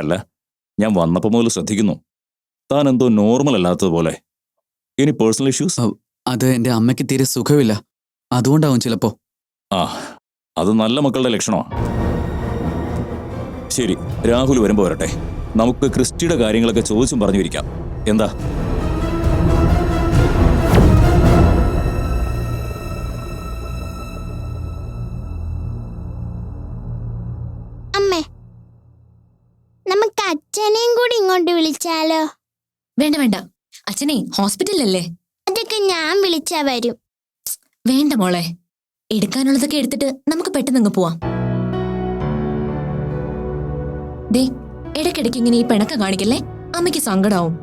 അല്ല ഞാൻ വന്നപ്പോൾ മുതൽ ശ്രദ്ധിക്കുന്നു. താൻ എന്തോ നോർമൽ അല്ലാത്തതുപോലെ ഇനി പേഴ്സണൽ ഇഷ്യൂസ് അത് എന്റെ അമ്മയ്ക്ക് തീരെ സുഖമില്ല. അതുകൊണ്ടാവും ചിലപ്പോ. ആ അത് നല്ല മക്കളുടെ ലക്ഷണമാണ് ശരി രാഹുൽ വരുമ്പോൾ വരട്ടെ. നമുക്ക് ക്രിസ്റ്റിയുടെ കാര്യങ്ങളൊക്കെ ചോദിച്ചും പറഞ്ഞു ഇരിക്കാം. എന്താ? ഇങ്ങോട്ട് വിളിച്ചാലോ? വേണ്ട വേണ്ട. അച്ഛനെ ഹോസ്പിറ്റലല്ലേ? അതൊക്കെ ഞാൻ വിളിച്ചാ വരും. വേണ്ട മോളെ. എടുക്കാനുള്ളതൊക്കെ എടുത്തിട്ട് നമുക്ക് പെട്ടെന്ന് അങ്ങ് പോവാം. ദേ ഇടയ്ക്കിടയ്ക്ക് ഇങ്ങനെ ഈ പിണക്കം കാണിക്കല്ലേ? അമ്മയ്ക്ക് സങ്കടാവും.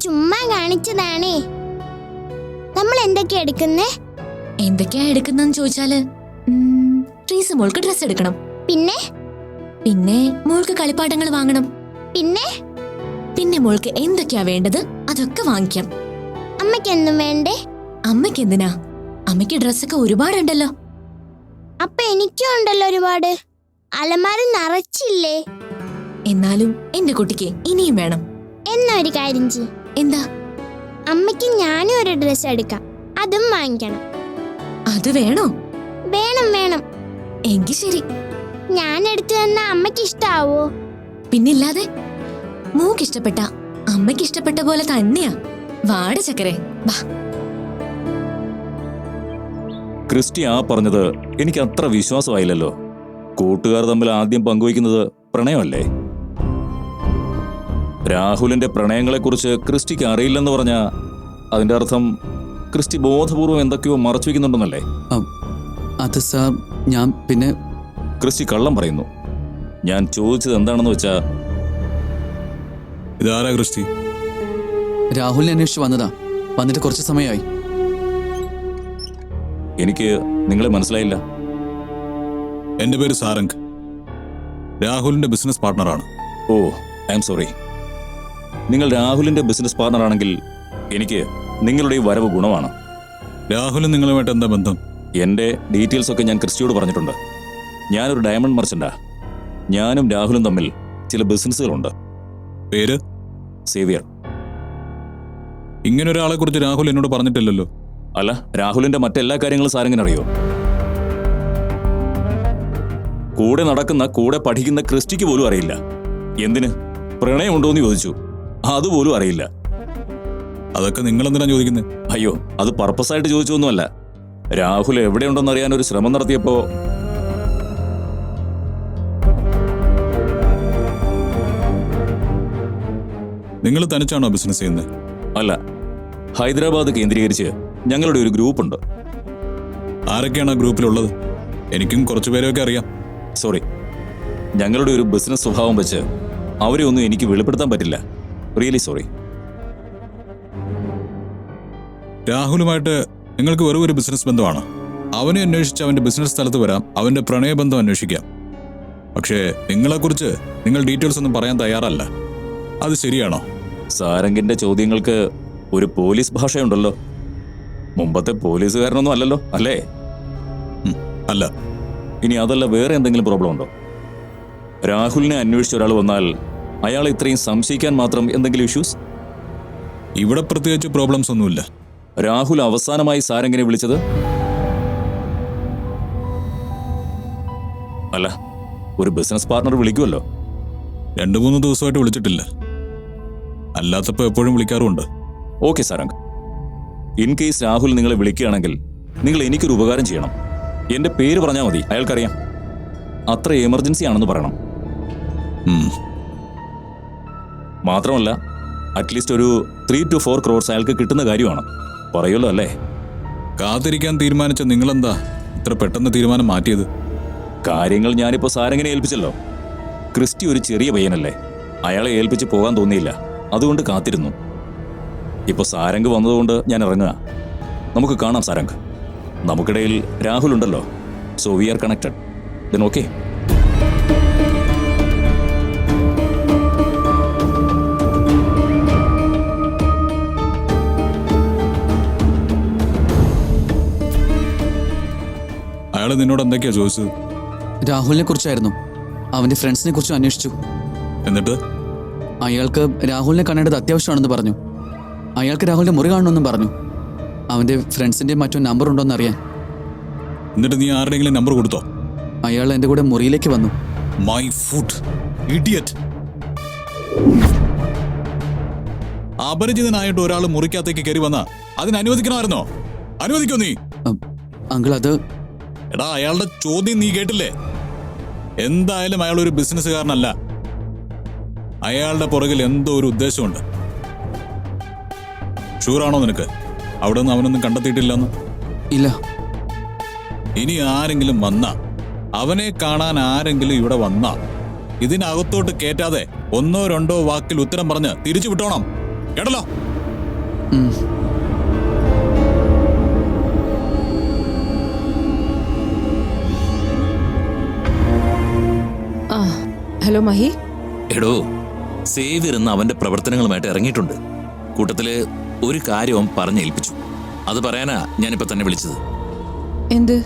ചുമ്മാ കാണിച്ചതാണേ. നമ്മൾ എന്തൊക്കെയാ എടുക്കുന്നേ? എന്തൊക്കെയാ എടുക്കുന്നെന്ന് ചോദിച്ചാൽ ട്രീസ് മോൾക്ക് ഡ്രസ് എടുക്കണം. പിന്നെ? പിന്നെ മോൾക്ക് കളിപ്പാട്ടങ്ങൾ വാങ്ങണം. പിന്നെ? പിന്നെ മോൾക്ക് എന്തൊക്കെയാ വേണ്ടത്? അതൊക്കെ വാങ്ങിക്കാം. അമ്മയ്ക്ക് എന്നും വേണ്ടേ? അമ്മയ്ക്ക് എന്തിനാ അമ്മയ്ക്ക് ഡ്രസ്സൊക്കെ ഒരുപാടുണ്ടല്ലോ. അപ്പൊ എനിക്കും ഉണ്ടല്ലോ ഒരുപാട്. അലമാര നിറച്ചില്ലേ? എന്നാലും എന്റെ കുട്ടിക്ക് ഇനിയും വേണം. എന്നാ ഒരു കാര്യം ചെയ് എന്താ? അമ്മയ്ക്ക് ഞാനും ഒരു ഡ്രസ്സ് എടുക്കാം. അതും വാങ്ങിക്കണം. അത് വേണോ? വേണം വേണം. എങ്കി ശരി. ഞാൻ എടുത്തു തന്ന അമ്മയ്ക്ക് ഇഷ്ടാവോ? പിന്നില്ലാതെ? മൂക്ക് ഇഷ്ടപ്പെട്ട അമ്മയ്ക്ക് ഇഷ്ടപ്പെട്ട പോലെ തന്നെയാ. വാട ചക്കരെ വാ. ക്രിസ്റ്റി ആ പറഞ്ഞത് എനിക്ക് അത്ര വിശ്വാസമായില്ലല്ലോ. കൂട്ടുകാർ തമ്മിൽ ആദ്യം പങ്കുവയ്ക്കുന്നത് പ്രണയമല്ലേ? രാഹുലിന്റെ പ്രണയങ്ങളെക്കുറിച്ച് ക്രിസ്റ്റിക്ക് അറിയില്ലെന്ന് പറഞ്ഞ അതിന്റെ അർത്ഥം ക്രിസ്റ്റി ബോധപൂർവം എന്തൊക്കെയോ മറച്ചു വയ്ക്കുന്നുണ്ടെന്നല്ലേ? അത് സാർ ഞാൻ പിന്നെ ക്രിസ്റ്റി കള്ളം പറയുന്നു. ഞാൻ ചോദിച്ചത് എന്താണെന്ന് വെച്ചാ ഇതാരാ ക്രിസ്റ്റി? രാഹുലിനെ അന്വേഷിച്ച് വന്നതാ. വന്നിട്ട് കുറച്ച് സമയമായി. എനിക്ക് നിങ്ങളെ മനസ്സിലായില്ല. എന്റെ പേര് സാരംഗ്. രാഹുലിന്റെ ബിസിനസ് പാർട്ണറാണ് ഓ ഐ എം സോറി. നിങ്ങൾ രാഹുലിന്റെ ബിസിനസ് പാർട്ണർ ആണെങ്കിൽ എനിക്ക് നിങ്ങളുടെ ഈ വരവ് ഗുണമാണ്. രാഹുലും നിങ്ങളുമായിട്ട് എന്താ ബന്ധം? എന്റെ ഡീറ്റെയിൽസ് ഒക്കെ ഞാൻ ക്രിസ്റ്റിയോട് പറഞ്ഞിട്ടുണ്ട്. ഞാനൊരു ഡയമണ്ട് മർച്ചന്റാ ഞാനും രാഹുലും തമ്മിൽ ചില ബിസിനസ്സുകളുണ്ട്. പേര്? സേവിയർ. ഇങ്ങനെ ഒരാളെ കുറിച്ച് രാഹുൽ എന്നോട് പറഞ്ഞിട്ടില്ലല്ലോ. അല്ല രാഹുലിന്റെ മറ്റെല്ലാ കാര്യങ്ങളും സാറിങ്ങനെ അറിയോ കൂടെ നടക്കുന്ന കൂടെ പഠിക്കുന്ന ക്രിസ്റ്റിക്ക് പോലും അറിയില്ല. എന്തിന്? പ്രണയമുണ്ടോ എന്ന് ചോദിച്ചു. അതുപോലും അറിയില്ല. അതൊക്കെ നിങ്ങൾ എന്തിനാ ചോദിക്കുന്നത് അയ്യോ അത് പർപ്പസ് ആയിട്ട് ചോദിച്ചൊന്നുമല്ല. രാഹുൽ എവിടെയുണ്ടെന്ന് അറിയാൻ ഒരു ശ്രമം നടത്തിയപ്പോ നിങ്ങൾ തനിച്ചാണോ ബിസിനസ് ചെയ്യുന്നത് അല്ല ഹൈദരാബാദ് കേന്ദ്രീകരിച്ച് ഞങ്ങളുടെ ഒരു ഗ്രൂപ്പുണ്ട് ആരൊക്കെയാണ് ആ ഗ്രൂപ്പിലുള്ളത്? എനിക്കും കുറച്ചു പേരെയൊക്കെ അറിയാം. സോറി ഞങ്ങളുടെ ഒരു ബിസിനസ് സ്വഭാവം വെച്ച് അവരെ ഒന്നും എനിക്ക് വെളിപ്പെടുത്താൻ പറ്റില്ല. റിയലി സോറി രാഹുലുമായിട്ട് നിങ്ങൾക്ക് വെറും ഒരു ബിസിനസ് ബന്ധമാണ്. അവനെ അന്വേഷിച്ച് അവന്റെ ബിസിനസ് സ്ഥലത്ത് വരാം അവന്റെ പ്രണയബന്ധം അന്വേഷിക്കാം. പക്ഷേ നിങ്ങളെക്കുറിച്ച് നിങ്ങൾ ഡീറ്റെയിൽസ് ഒന്നും പറയാൻ തയ്യാറല്ല. അത് ശരിയാണോ? സാരംഗിന്റെ ചോദ്യങ്ങൾക്ക് ഒരു പോലീസ് ഭാഷയുണ്ടല്ലോ. മുമ്പത്തെ പോലീസുകാരനൊന്നും അല്ലല്ലോ അല്ലേ? അല്ല. ഇനി അതല്ല വേറെ എന്തെങ്കിലും പ്രോബ്ലം ഉണ്ടോ? രാഹുലിനെ അന്വേഷിച്ച ഒരാൾ വന്നാൽ അയാൾ ഇത്രയും സംശയിക്കാൻ മാത്രം എന്തെങ്കിലും ഇഷ്യൂസ് ഇവിടെ പ്രത്യേകിച്ച് പ്രോബ്ലംസ് ഒന്നുമില്ല. രാഹുൽ അവസാനമായി സാരംഗിനെ വിളിച്ചത്? അല്ല ഒരു ബിസിനസ് പാർട്ണർ വിളിക്കുമല്ലോ. രണ്ടു മൂന്ന് ദിവസമായിട്ട് വിളിച്ചിട്ടില്ല. അല്ലാത്തപ്പോൾ എപ്പോഴും വിളിക്കാറുമുണ്ട്. Okay Sarang in case Rahul നിങ്ങളെ വിളിക്കുകയാണെങ്കിൽ നിങ്ങൾ എനിക്കൊരു ഉപകാരം ചെയ്യണം. എന്റെ പേര് പറഞ്ഞാൽ മതി അയാൾക്കറിയാം. അത്ര എമർജൻസി ആണെന്ന് പറയണം. മാത്രമല്ല അറ്റ്ലീസ്റ്റ് ഒരു ത്രീ ടു ഫോർ ക്രോർസ് അയാൾക്ക് കിട്ടുന്ന കാര്യമാണ്. പറയുമല്ലോ അല്ലേ? കാത്തിരിക്കാൻ തീരുമാനിച്ച നിങ്ങളെന്താ ഇത്ര പെട്ടെന്ന് തീരുമാനം മാറ്റിയത്? കാര്യങ്ങൾ ഞാനിപ്പോ സാരങ്ങനെ ഏൽപ്പിച്ചല്ലോ. ക്രിസ്റ്റി ഒരു ചെറിയ പയ്യനല്ലേ. അയാളെ ഏൽപ്പിച്ച് പോകാൻ തോന്നിയില്ല. അതുകൊണ്ട് കാത്തിരുന്നു. ഇപ്പൊ സാരംഗ് വന്നതുകൊണ്ട് ഞാൻ ഇറങ്ങുക. നമുക്ക് കാണാം സാരംഗ്. നമുക്കിടയിൽ രാഹുൽ ഉണ്ടല്ലോ. So we are connected then okay അയാൾ നിന്നോട് എന്തൊക്കെയാ ചോദിച്ചത്? രാഹുലിനെ കുറിച്ചായിരുന്നു. അവന്റെ ഫ്രണ്ട്സിനെ കുറിച്ചും അന്വേഷിച്ചു. എന്നിട്ട്? അയാൾക്ക് രാഹുലിനെ കാണേണ്ടത് അത്യാവശ്യമാണെന്ന് പറഞ്ഞു. അയാൾക്ക് രാഹുലിന്റെ മുറി കാണണമെന്നും പറഞ്ഞു. അവന്റെ ഫ്രണ്ട്സിന്റെ മറ്റോ നമ്പർ ഉണ്ടോ എന്ന് അറിയാൻ. എന്നിട്ട് നീ ആരുടെങ്കിലും നമ്പർ കൊടുത്തോ? അയാൾ എന്റെ കൂടെ മുറിയിലേക്ക് വന്നു. മൈ ഫുഡ് ഇഡിയറ്റ് അപരിചിതനായിട്ട് ഒരാൾ മുറിക്കകത്തേക്ക് കയറി വന്ന അതിന് അനുവദിക്കണമായിരുന്നോ? അനുവദിക്കോ നീ? അങ്കിൾ അത് എടാ അയാളുടെ ചോദ്യം നീ കേട്ടില്ലേ? എന്തായാലും അയാൾ ഒരു ബിസിനസ്സുകാരനല്ല അയാളുടെ പുറകിൽ എന്തോ ഒരു ഉദ്ദേശമുണ്ട്. ഷൂറാണോ നിനക്ക്? അവിടെ നിന്ന് അവനൊന്നും കണ്ടെത്തിയിട്ടില്ലെന്ന്? ഇല്ല. ഇനി ആരെങ്കിലും വന്ന? അവനെ കാണാൻ ആരെങ്കിലും ഇവിടെ വന്ന? ഇതിനകത്തോട്ട് കേറ്റാതെ ഒന്നോ രണ്ടോ വാക്കിൽ ഉത്തരം പറഞ്ഞ് തിരിച്ചു വിട്ടോണം. കേട്ടല്ലോ? ഹലോ മഹി. എടോ സേവ്യർ എന്ന അവന്റെ പ്രവർത്തനങ്ങളുമായിട്ട് ഇറങ്ങിയിട്ടുണ്ട്. കൂട്ടത്തിൽ ഒരു കാര്യവും പറഞ്ഞേൽപ്പിച്ചു. അത് പറയാനാ ഞാനിപ്പോ തന്നെ വിളിച്ചത്. എന്ത്?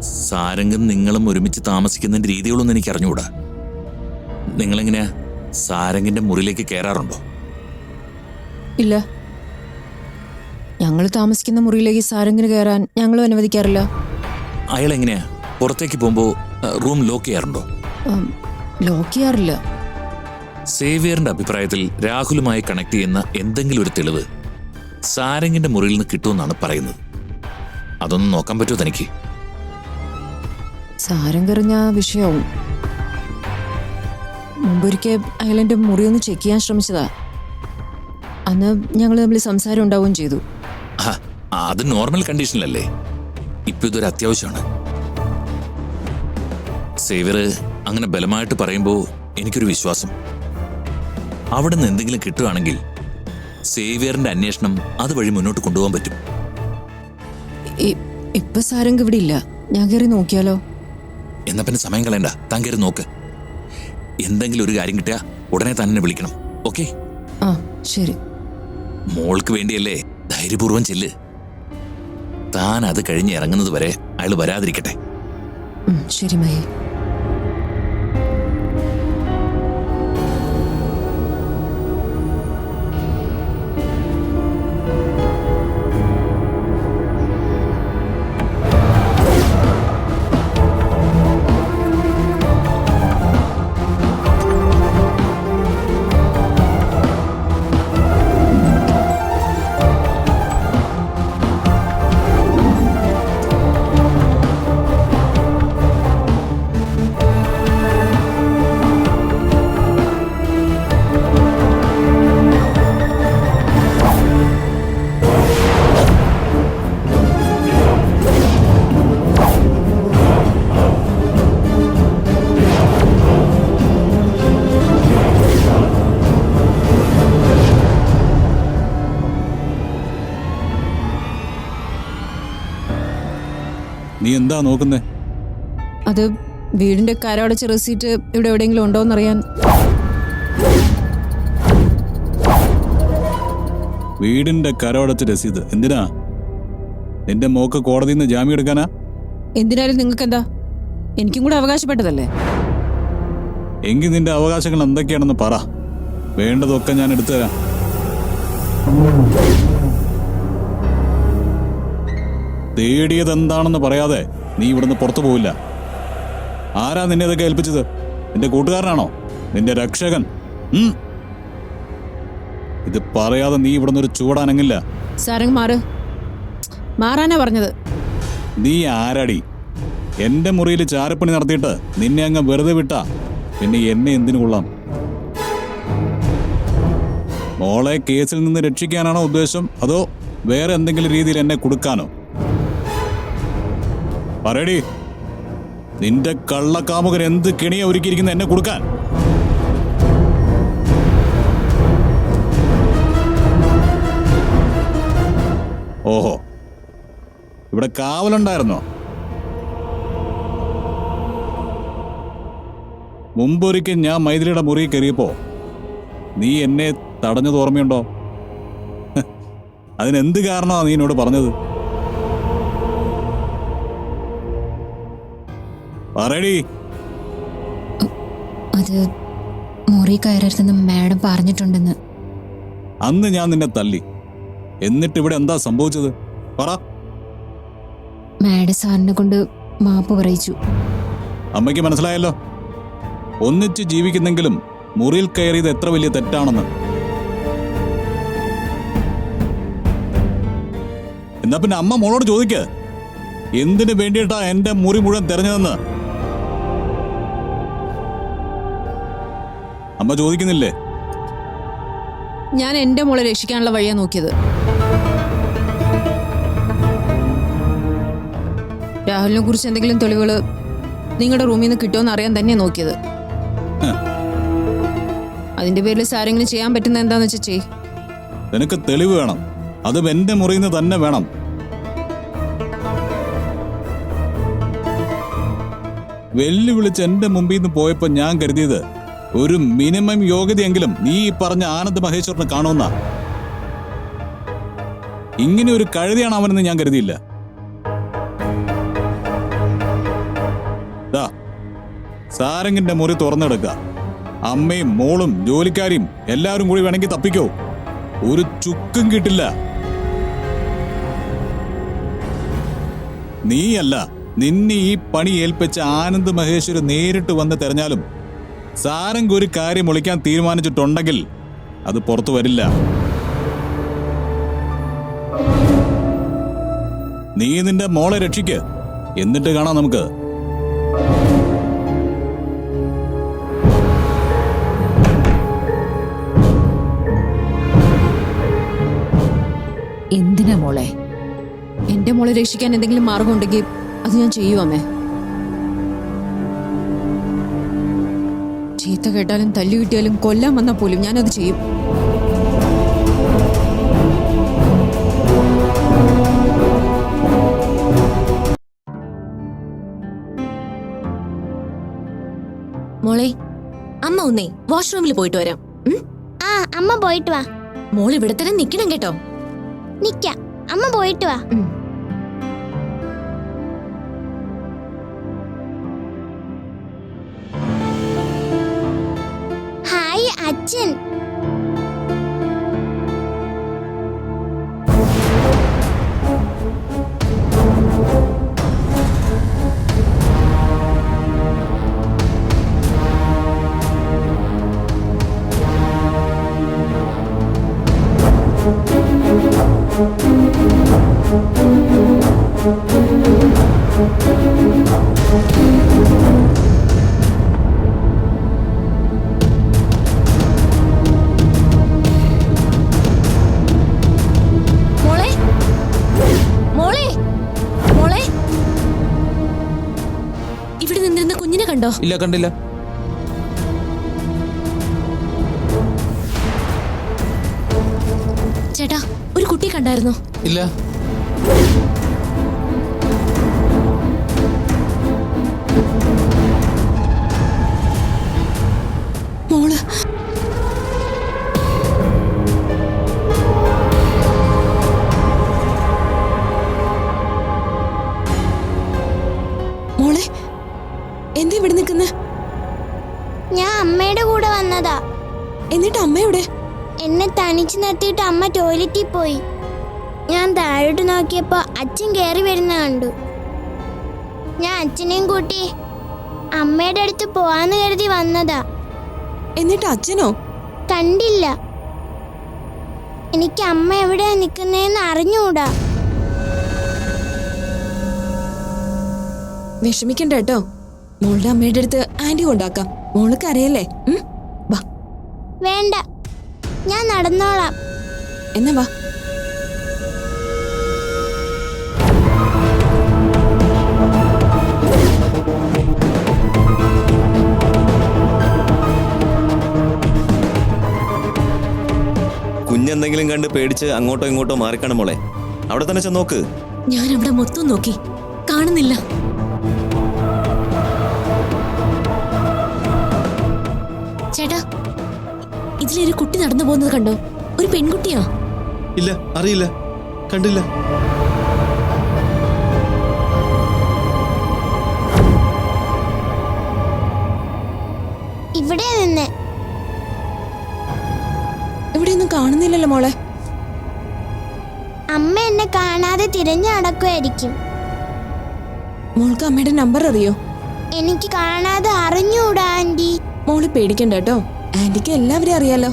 സാരംഗും നിങ്ങളും ഒരുമിച്ച് താമസിക്കുന്നതിന്റെ രീതികളൊന്നും എനിക്ക് അറിഞ്ഞുകൂടാ നിങ്ങളെങ്ങനെയാ സാരംഗിന്റെ മുറിയിലേക്ക് കയറാറുണ്ടോ? ഇല്ല. ഞങ്ങൾ താമസിക്കുന്ന മുറിയിലേക്ക് സാരംഗിന് കയറാൻ ഞങ്ങളും അനുവദിക്കാറില്ല. അയാൾ എങ്ങനെയാ പുറത്തേക്ക് പോകുമ്പോ റൂം ലോക്ക് ചെയ്യാറുണ്ടോ? ലോക്ക് ചെയ്യാറില്ല. സേവിയറിന്റെ അഭിപ്രായത്തിൽ രാഹുലുമായി കണക്ട് ചെയ്യുന്ന എന്തെങ്കിലും ഒരു തെളിവ് സാരംഗിന്റെ മുറിയിൽ നിന്ന് കിട്ടുമെന്നാണ് പറയുന്നത്. അതൊന്നും നോക്കാൻ പറ്റുമോ തനിക്ക്? സാരംഗ് എറിഞ്ഞ വിഷയവും മുമ്പൊരിക്കൽ അയാളെന്റെ മുറി ഒന്ന് ചെക്ക് ചെയ്യാൻ ശ്രമിച്ചതാ. അന്ന് ഞങ്ങൾ തമ്മിൽ സംസാരം ഉണ്ടാവുകയും ചെയ്തു. അത് നോർമൽ കണ്ടീഷനിലല്ലേ ഇപ്പൊ ഇതൊരു അത്യാവശ്യമാണ്. സേവിയർ അങ്ങനെ ബലമായിട്ട് പറയുമ്പോൾ എനിക്കൊരു വിശ്വാസം. അവിടെ നിന്ന് എന്തെങ്കിലും കിട്ടുകയാണെങ്കിൽ സേവിയറിന്റെ അന്വേഷണം അതുവഴി മുന്നോട്ട് കൊണ്ടുപോകാൻ പറ്റും. ഇപ്പൊ സാരംഗ് ഇവിടെ ഇല്ല. ഞാൻ കയറി നോക്കിയാലോ? എന്നാ പിന്നെ സമയം കളയണ്ട. താൻ കയറി നോക്ക്. എന്തെങ്കിലും ഒരു കാര്യം കിട്ടിയാ ഉടനെ തന്നെ വിളിക്കണം. ഓക്കെ? ആ ശരി. മോൾക്ക് വേണ്ടിയല്ലേ ധൈര്യപൂർവം ചെല്ല്. താൻ അത് കഴിഞ്ഞ് ഇറങ്ങുന്നത് വരെ അയാൾ വരാതിരിക്കട്ടെ. ശരി മഹി. എന്താ നോക്കുന്നേ? അത് വീടിന്റെ കരടച്ച റെസീറ്റ് ഇവിടെ എവിടെയെങ്കിലും ഉണ്ടോ എന്നറിയാൻ വീടിന്റെ കരടച്ച രസീത്. എന്തിനാ? എന്റെ മോക്ക് കോടതിയിൽ നിന്ന് ജാമ്യം എടുക്കാനാ? എന്തിനായാലും നിങ്ങൾക്ക് എന്താ എനിക്കും കൂടെ അവകാശപ്പെട്ടതല്ലേ? എങ്കിൽ നിന്റെ അവകാശങ്ങൾ എന്തൊക്കെയാണെന്ന് പറ. വേണ്ടതൊക്കെ ഞാൻ എടുത്തു തേടിയത് എന്താണെന്ന് പറയാതെ നീ ഇവിടുന്ന് പുറത്തു പോവില്ല. ആരാ നിന്നെ ഇതൊക്കെ ഏൽപ്പിച്ചത്? നിന്റെ കൂട്ടുകാരനാണോ? നിന്റെ രക്ഷകൻ. ഇത് പറയാതെ നീ ഇവിടുന്ന് ഒരു സാരംഗ് മാറ്. മാറാനാ പറഞ്ഞത്. നീ ആരാടി? എന്റെ മുറിയിൽ ചാരപ്പണി നടത്തിയിട്ട് നിന്നെ അങ്ങ് വെറുതെ വിട്ടാ? പിന്നെ എന്നെ എന്തിനു കൊള്ളാം? മോളെ കേസിൽ നിന്ന് രക്ഷിക്കാനാണോ ഉദ്ദേശം? അതോ വേറെ എന്തെങ്കിലും രീതിയിൽ എന്നെ കൊടുക്കാനോ? പറയടി നിന്റെ കള്ളക്കാമുകൻ എന്ത് കെണിയാ ഒരുക്കിയിരിക്കുന്ന എന്നെ കൊടുക്കാൻ? ഓഹോ ഇവിടെ കാവലുണ്ടായിരുന്നോ? മുമ്പൊരിക്കൽ ഞാൻ മൈഥിലിയുടെ മുറിയിൽ കയറിയപ്പോ നീ എന്നെ തടഞ്ഞത് ഓർമ്മയുണ്ടോ? അതിനെന്ത് കാരണമാണ് നീ എന്നോട് പറഞ്ഞത്? പറയടി. അത് മുറി കയറരുതെന്ന് മാഡം പറഞ്ഞിട്ടുണ്ടെന്ന്. അന്ന് ഞാൻ നിന്നെ തല്ലി എന്നിട്ട് ഇവിടെ എന്താ സംഭവിച്ചത്? പറ. മാഡം സാറിനെ കൊണ്ട് മാപ്പ് പറയിച്ചു. അമ്മയ്ക്ക് മനസ്സിലായല്ലോ. ഒന്നിച്ച് ജീവിക്കുന്നെങ്കിലും മുറിയിൽ കയറിയത് എത്ര വലിയ തെറ്റാണെന്ന്. എന്നാ പിന്നെ അമ്മ മോളോട് ചോദിക്ക. എന്തിനു വേണ്ടിയിട്ടാ എന്റെ മുറി മുഴുവൻ തെരഞ്ഞതെന്ന്? അമ്മ ചോദിക്കുന്നില്ലേ? ഞാൻ എന്റെ മോളെ രക്ഷിക്കാനുള്ള വഴിയാ നോക്കിയത്. രാഹുലിനെ കുറിച്ച് എന്തെങ്കിലും തെളിവുകൾ നിങ്ങളുടെ റൂമിൽ നിന്ന് കിട്ടുമെന്ന് അറിയാൻ തന്നെയാ നോക്കിയത്. അതിന്റെ പേരിൽ സാരെങ്കിലും ചെയ്യാൻ പറ്റുന്ന എന്താന്ന് വെച്ചാ ചെയ് നിനക്ക് തെളിവ് വേണം. അതും എന്റെ മുറിയിൽ നിന്ന് തന്നെ വേണം. വെല്ലുവിളിച്ച് എന്റെ മുമ്പിൽ നിന്ന് പോയപ്പോ ഞാൻ കരുതിയത് ഒരു മിനിമം യോഗ്യതയെങ്കിലും നീ ഈ പറഞ്ഞ ആനന്ദ് മഹേശ്വറിന് കാണുമെന്നാ. ഇങ്ങനെ ഒരു കഴുതിയാണ് അവനെന്ന് ഞാൻ കരുതിയില്ല. സാരംഗിന്റെ മുറി തുറന്നെടുക്ക. അമ്മയും മോളും ജോലിക്കാരിയും എല്ലാവരും കൂടി വേണമെങ്കിൽ തപ്പിക്കോ. ഒരു ചുക്കും കിട്ടില്ല. നീയല്ല നിന്നെ ഈ പണി ഏൽപ്പിച്ച ആനന്ദ് മഹേശ്വര് നേരിട്ട് വന്ന് തെരഞ്ഞാലും സാരംഗ് ഒരു കാര്യം ഒളിക്കാൻ തീരുമാനിച്ചിട്ടുണ്ടെങ്കിൽ അത് പുറത്തു വരില്ല. നീ നിന്റെ മോളെ രക്ഷിക്ക്. എന്നിട്ട് കാണാം നമുക്ക്. എന്തിനാ മോളെ? എന്റെ മോളെ രക്ഷിക്കാൻ എന്തെങ്കിലും മാർഗം ഉണ്ടെങ്കിൽ അത് ഞാൻ ചെയ്യൂ ചീത്ത കേട്ടാലും തല്ലു കിട്ടിയാലും കൊല്ലാൻ വന്നാൽ പോലും ഞാനത് ചെയ്യും. മോളെ അമ്മ ഒന്നേ വാഷ്റൂമിൽ പോയിട്ട് വരാം. ആ അമ്മ പോയിട്ട് വാ. മോൾ ഇവിടെ തന്നെ നിക്കണം കേട്ടോ. നിക്ക അമ്മ പോയിട്ട് വാ. ഇവിടെ നിന്നിരുന്ന കുഞ്ഞിനെ കണ്ടോ? ഇല്ല കണ്ടില്ല. കണ്ടായിരുന്നോ ഇല്ല. മോൾ. മോളെ എന്താ ഇവിടെ നിൽക്കുന്നേ? ഞാൻ അമ്മയുടെ കൂടെ വന്നതാ. എന്നിട്ട് അമ്മയുടെ എന്നെ തനിച്ച് നിർത്തിയിട്ട് അമ്മ ടോയ്ലറ്റിൽ പോയി. ഞാൻ താഴോട്ട് നോക്കിയപ്പോ അച്ഛൻ കയറി വരുന്ന കണ്ടു. ഞാൻ അച്ഛനെയും കൂട്ടി അമ്മയുടെ അടുത്ത് പോവാന്ന് കരുതി വന്നതാ. എന്നിട്ട് അച്ഛനോ? കണ്ടില്ല. എനിക്ക് അമ്മ എവിടെയാ നിൽക്കുന്നതെന്ന് അറിഞ്ഞുകൂടാ വിഷമിക്കണ്ട കേട്ടോ. മോളുടെ അമ്മയുടെ അടുത്ത് ആന്റി കൊണ്ടാക്കാം. മോൾക്ക് അറിയല്ലേ? വാ. വേണ്ട. ഞാൻ നടന്നോളാം. എന്നാ വാ. കുഞ്ഞെന്തെങ്കിലും കണ്ട് പേടിച്ച് അങ്ങോട്ടോ ഇങ്ങോട്ടോ മാറിക്കണം മോളെ? അവിടെ തന്നെ ചെന്ന് നോക്ക്. ഞാൻ അവിടെ മൊത്തം നോക്കി. കാണുന്നില്ല. ചേട്ടാ ഇതിലൊരു കുട്ടി നടന്നു പോകുന്നത് കണ്ടോ? ഒരു പെൺകുട്ടിയാ. ഇല്ല അറിയില്ല. കണ്ടില്ല. ഇവിടെ നിന്ന്. ഇവിടെയൊന്നും കാണുന്നില്ലല്ലോ മോളെ. അമ്മ എന്നെ കാണാതെ തിരഞ്ഞു നടക്കുമായിരിക്കും മോൾക്ക് അമ്മയുടെ നമ്പർ അറിയോ? എനിക്ക് കാണാതെ അറിഞ്ഞൂടാ ആന്റി മോൾ പേടിക്കണ്ട കേട്ടോ. ആന്റിക്ക് എല്ലാവരും അറിയാലോ.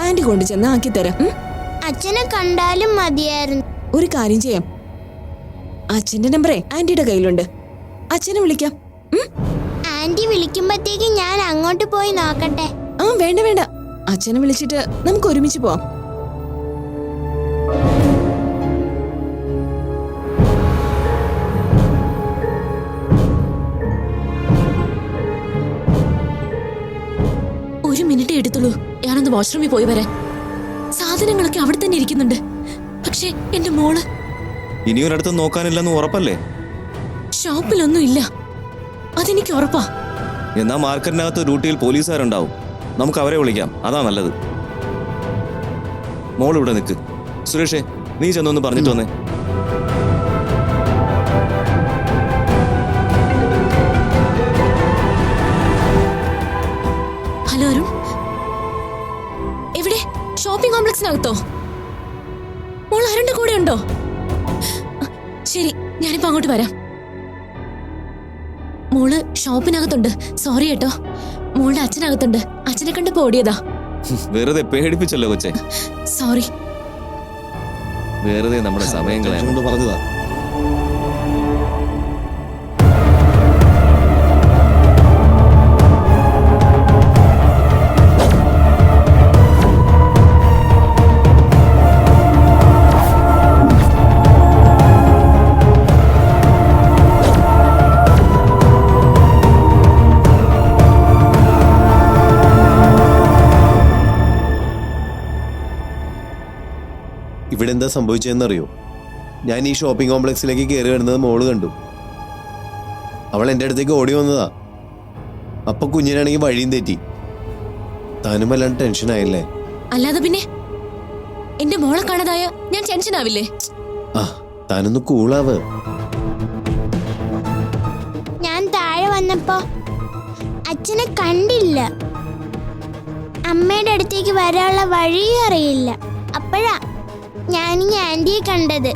ആന്റി കൊണ്ടു ചെന്ന് ആക്കി തരാം ഉം? അച്ഛനെ കണ്ടാലും മതിയായിരുന്നു. ഒരു കാര്യം ചെയ്യാം. അച്ഛന്റെ നമ്പറേ ആന്റിയുടെ കയ്യിലുണ്ട്. അച്ഛനെ വിളിക്കാം ഉം? ആന്റി വിളിക്കുമ്പത്തേക്ക് ഞാൻ അങ്ങോട്ട് പോയി നോക്കട്ടെ. ആ വേണ്ട വേണ്ട. അച്ഛനെ വിളിച്ചിട്ട് നമുക്ക് ഒരുമിച്ച് പോവാം. ഒരു മിനിറ്റ് എടുത്തുള്ളൂ. ഞാനൊന്ന് വാഷ്റൂമിൽ പോയി വരാൻ സാധനങ്ങളൊക്കെ അവിടെ തന്നെ ഇരിക്കുന്നുണ്ട്. പക്ഷേ എന്റെ മോൾ ഇനിയൊരിടത്ത് നോക്കാനില്ലെന്ന് ഉറപ്പല്ലേ? ഷോപ്പിലൊന്നും ഇല്ല അതെനിക്ക് ഉറപ്പാ. എന്നാ മാർക്കറ്റിനകത്ത് ഡ്യൂട്ടിയിൽ പോലീസുകാരുണ്ടാവും. നമുക്ക് അവരെ വിളിക്കാം. അതാ നല്ലത്. മോൾ ഇവിടെ നിൽക്ക് സുരേഷേ നീ ചെന്നൊന്ന് പറഞ്ഞിട്ട് വന്നേ. ഹലോ അരുൺ. എവിടെ? ഷോപ്പിംഗ് കോംപ്ലക്സിനകത്തോ? മോൾ അരുണിന്റെ കൂടെ ഉണ്ടോ? ശരി ഞാനിപ്പോ അങ്ങോട്ട് വരാം. മോൾ ഷോപ്പിനകത്തുണ്ട്. സോറി കേട്ടോ. മോളുടെ അച്ഛനകത്തുണ്ട്. അച്ഛനെ കണ്ട് പോടിയതാ. വെറുതെ പേടിപ്പിച്ചല്ലോ കൊച്ചെ. സോറി വെറുതെ നമ്മുടെ സമയം കളയാൻ പറഞ്ഞതാ. ഇവിടെ എന്താ സംഭവിച്ചതെന്നറിയോ? ഞാൻ ഈ ഷോപ്പിംഗ് കോംപ്ലക്സിലേക്ക് കയറി വരുന്നത് മോൾ കണ്ടു. അവൾ എന്റെ അടുത്തേക്ക് ഓടി വന്നതാ. അപ്പൊ കുഞ്ഞിനാണെങ്കിൽ വഴിയും തെറ്റി. താനും എല്ലാം ടെൻഷൻ ആയല്ലേ? അല്ലാതെ പിന്നെ എന്റെ മോളെ കാണാതായ ഞാൻ ടെൻഷൻ ആവില്ലേ? ആ താനൊന്ന് കൂളാവ്. ഞാൻ താഴെ വന്നപ്പോ അച്ഛനെ കണ്ടില്ല. അമ്മയുടെ അടുത്തേക്ക് വരാനുള്ള വഴിയും അറിയില്ല. ഞാനിങ്ങ ആന്റിയെ കണ്ടത്.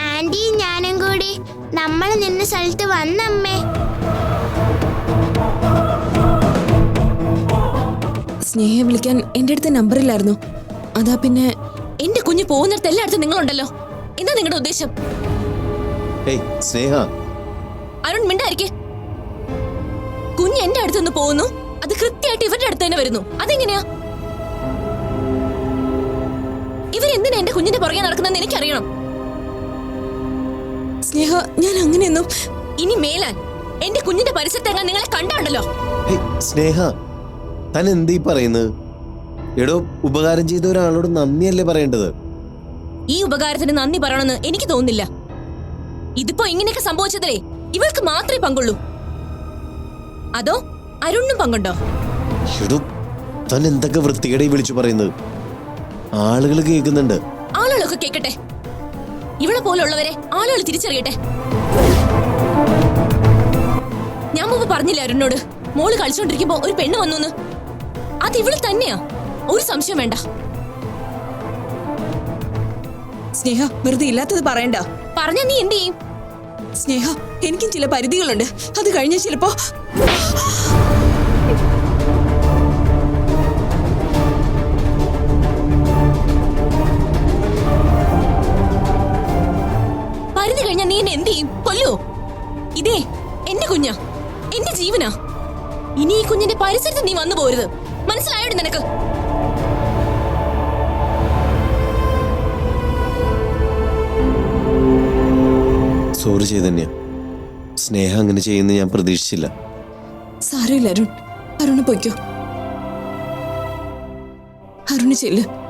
ആന്റിയും ഞാനും കൂടി നമ്മൾ നിന്ന സ്ഥലത്ത് വന്നമ്മേ. സ്നേഹയെ വിളിക്കാൻ എന്റെ അടുത്ത് നമ്പറില്ലായിരുന്നു. അതാ പിന്നെ എന്റെ കുഞ്ഞ് പോകുന്നിടത്ത് എല്ലായിടത്തും നിങ്ങളുണ്ടല്ലോ. എന്താ നിങ്ങളുടെ ഉദ്ദേശം. ഏയ് സ്നേഹ. അരുൺ മിണ്ടായിരിക്കെ. കുഞ്ഞ് എന്റെ അടുത്തുനിന്ന് പോകുന്നു. അത് കൃത്യമായിട്ട് ഇവരുടെ അടുത്ത് തന്നെ വരുന്നു. അതെങ്ങനെയാ? ഇവരെന്തിനാ എന്റെ കുഞ്ഞിന്റെ പുറകെ നടക്കുന്നത് എനിക്കറിയണം. സ്നേഹ ഞാൻ അങ്ങനെയൊന്നും ഇനി മേലാൻ എന്റെ കുഞ്ഞിന്റെ പരിസരത്തെങ്ങാൻ നിങ്ങളെ കണ്ടാണ്ടല്ലോ. ഹേയ് സ്നേഹ താൻ എന്തീ പറയുന്നത്? എടോ ഉപകാരം ചെയ്ത ഒരാളോട് നന്ദിയല്ലേ പറയേണ്ടത്? ഈ ഉപകാരത്തിന് നന്ദി പറയണമെന്ന് എനിക്ക് തോന്നുന്നില്ല. ഇതിപ്പോ ഇങ്ങനെയൊക്കെ സംഭവിച്ചതിലേ ഇവൾക്ക് മാത്രമേ പങ്കുള്ളൂ. അതോ അരുണും പങ്കുണ്ടോ? എടോ താൻ എന്തൊക്കെ വൃത്തികേടെ വിളിച്ചു പറയുന്നത്? ആളുകൾ കേൾക്കുന്നുണ്ട്. ആളുകളൊക്കെ കേൾക്കട്ടെ ഇവിടെ പോലുള്ളവരെ ആളുകൾ തിരിച്ചറിയട്ടെ. ഞാൻ മുമ്പ് പറഞ്ഞില്ല അരുണിനോട്? മോൾ കളിച്ചോണ്ടിരിക്കുമ്പോ ഒരു പെണ്ണ് വന്നു അത് ഇവൾ തന്നെയാ. ഒരു സംശയം വേണ്ട. സ്നേഹ വെറുതെ ഇല്ലാത്തത് പറയണ്ട. പറഞ്ഞ നീ എന്ത് ചെയ്യും? സ്നേഹ എനിക്കും ചില പരിധികളുണ്ട്. അത് കഴിഞ്ഞ ചിലപ്പോ കുഞ്ഞിന്റെ പരിസരത്ത് നീ വന്നു പോരുത്. മനസ്സിലായോ നിനക്ക്? സോറി ചൈതന്യ. സ്നേഹ അങ്ങനെ ചെയ്യുന്ന ഞാൻ പ്രതീക്ഷിച്ചില്ല. സാരമില്ല അരുൺ. അരുണ് പൊയ്ക്കോ. അരുണ് ചെല്ല്.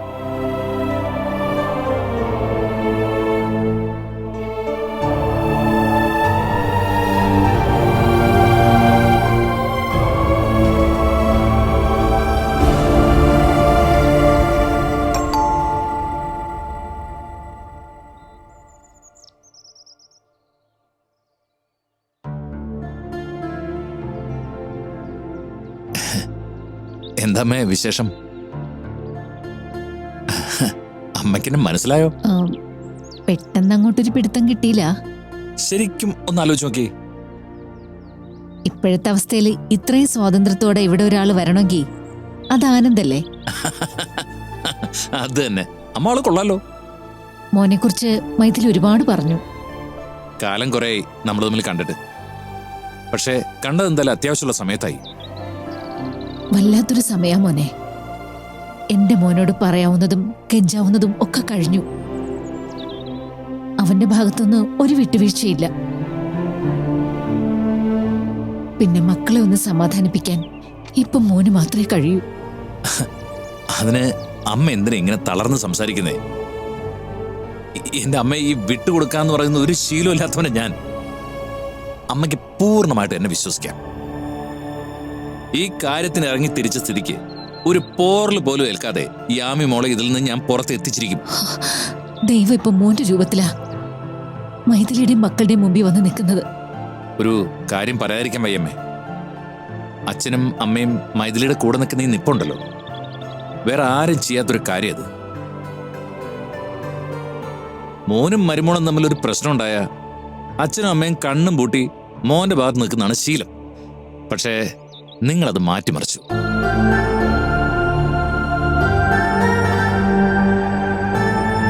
എന്താമ്മേ വിശേഷം? അമ്മയ്ക്കെന്നെ മനസ്സിലായോ? പെട്ടെന്ന് അങ്ങോട്ടൊരു പിടുത്തം കിട്ടിയില്ല. ശരിക്കും ഒന്ന് ആലോചിച്ച് നോക്കി. ഇപ്പോഴത്തെ അവസ്ഥയിൽ ഇത്രയും സ്വാതന്ത്ര്യത്തോടെ ഇവിടെ ഒരാൾ വരണമെങ്കിൽ അത് ആനന്ദല്ലേ? അത് തന്നെ. അമ്മ ആൾ കൊള്ളാലോ. മോനെക്കുറിച്ച് മൈഥിലി ഒരുപാട് പറഞ്ഞു. കാലം കുറെ നമ്മൾ തമ്മിൽ കണ്ടിട്ട്. പക്ഷേ കണ്ടത് എന്തായാലും അത്യാവശ്യമുള്ള സമയത്തായി. വല്ലാത്തൊരു സമയാ മോനെ. എന്റെ മോനോട് പറയാവുന്നതും കെഞ്ചാവുന്നതും ഒക്കെ കഴിഞ്ഞു. അവന്റെ ഭാഗത്തുനിന്ന് ഒരു വിട്ടുവീഴ്ചയില്ല. പിന്നെ മക്കളെ ഒന്ന് സമാധാനിപ്പിക്കാൻ ഇപ്പൊ മോന് മാത്രമേ കഴിയൂ. അതിന് അമ്മ എന്തിനാ ഇങ്ങനെ തളർന്ന് സംസാരിക്കുന്നേ? എന്റെ അമ്മ ഈ വിട്ടുകൊടുക്കാന്ന് പറയുന്ന ഒരു ശീലമില്ലാത്തവനെ ഞാൻ. അമ്മയ്ക്ക് പൂർണമായിട്ട് എന്നെ വിശ്വസിക്കാം. ഈ കാര്യത്തിന് ഇറങ്ങി തിരിച്ച സ്ഥിതിക്ക് ഒരു പോറൽ പോലും ഏൽക്കാതെ യാമി മോളെ ഇതിൽ നിന്ന് ഞാൻ പുറത്ത് എത്തിച്ചിരിക്കും. ദൈവം ഇപ്പൊ മോന്റെ രൂപത്തിലാ മൈഥിലിയുടെയും മക്കളുടെയും മുമ്പിൽ വന്ന് നിൽക്കുന്നത്. ഒരു കാര്യം പറയാതിരിക്കാൻ വയ്യമ്മേ. അച്ഛനും അമ്മയും മൈഥിലിയുടെ കൂടെ നിൽക്കുന്ന ഈ നിപ്പുണ്ടല്ലോ. വേറെ ആരും ചെയ്യാത്തൊരു കാര്യം അത്. മോനും മരുമോളും തമ്മിൽ ഒരു പ്രശ്നം ഉണ്ടായ അച്ഛനും അമ്മയും കണ്ണും പൂട്ടി മോന്റെ ഭാഗത്ത് നിൽക്കുന്നതാണ് ശീലം. പക്ഷേ നിങ്ങളത് മാറ്റിമറിച്ചു